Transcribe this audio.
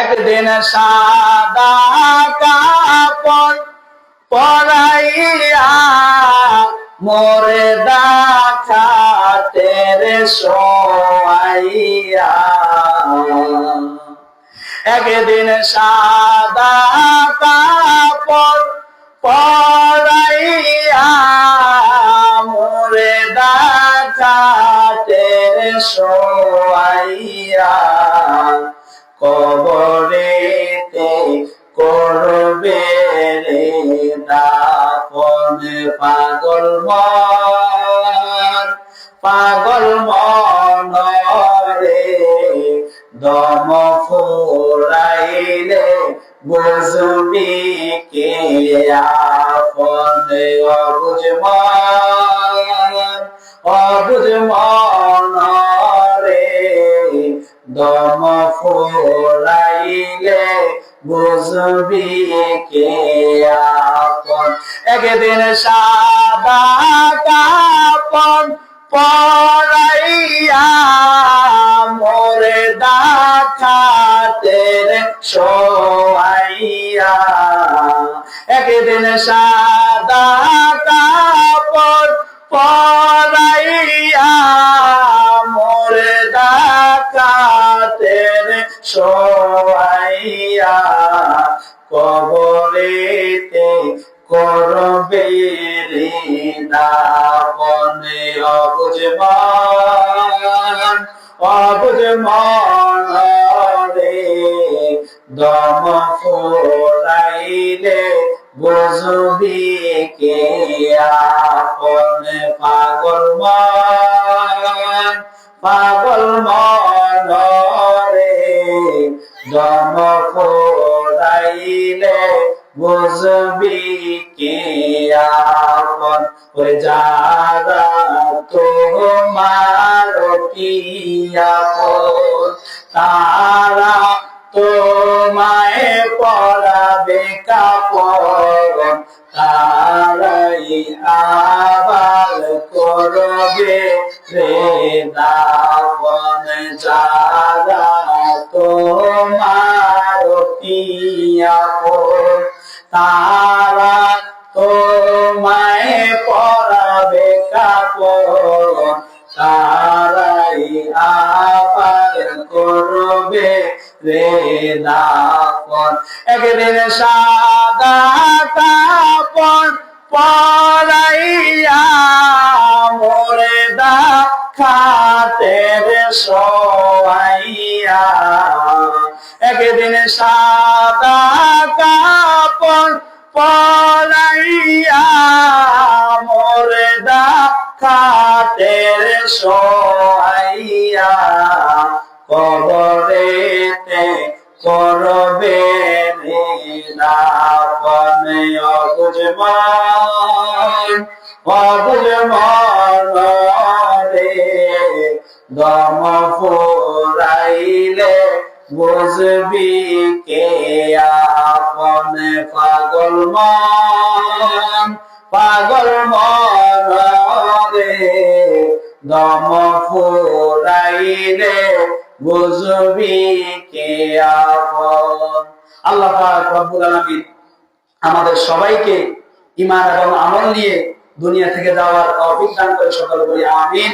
একদিন সাদা কাপড় পরাইয়া মোরে দাখাতে রে সোয়াইয়া। একদিন সাদা কাপড় পরাইয়া মোরে দাখাতে রে সোয়াইয়া। কবরেতে করবে রে দাপন পাগল মন পাগল মন রে দম ফুরাইলে বুঝবি কে আপন? অবুঝ মন অবুঝ মন রে দম ফুরাইলে বুঝবি কে আপন? একদিন সাদা কাপন পরাইয়া মোরে দাখাতে সোয়াইয়া। একদিন সাদা কাপড় পরাইয়া সোয়াইয়া কবরেতে করবে রে দাপনে অবুঝ মান অবুঝ মান রে, দম ফোরাইলে বুঝবি কে পাগল মান, পাগল মন। দম ফোরাইলে বুঝবি কে আপন? ওরে যারা তোমার কি আপন? তারা তোমায় পড়াবে কাপড়। তারাই আবার করবে রে দাপন যারা তারা তোমায় পড়াবে কাপড়, তারাই আবার করবে রে দাপন একদিন সাদা মোরে দা একদিন সাদা পরাইয়া মোরে দা খাতে রে সোয়াইয়া কবরেতে করবে রে নাপনে অবুঝ মান অবুঝ রে দম ফুরাইলে বুঝবি কে আপন পাগল মান, পাগল মন রে দম ফুরাইলে বুঝবি কে আপন। আল্লাহ পাক রব্বুল আলামিন আমাদের সবাইকে ইমান এবং আমল নিয়ে দুনিয়া থেকে যাওয়ার দান করে সকল বলি আমিন।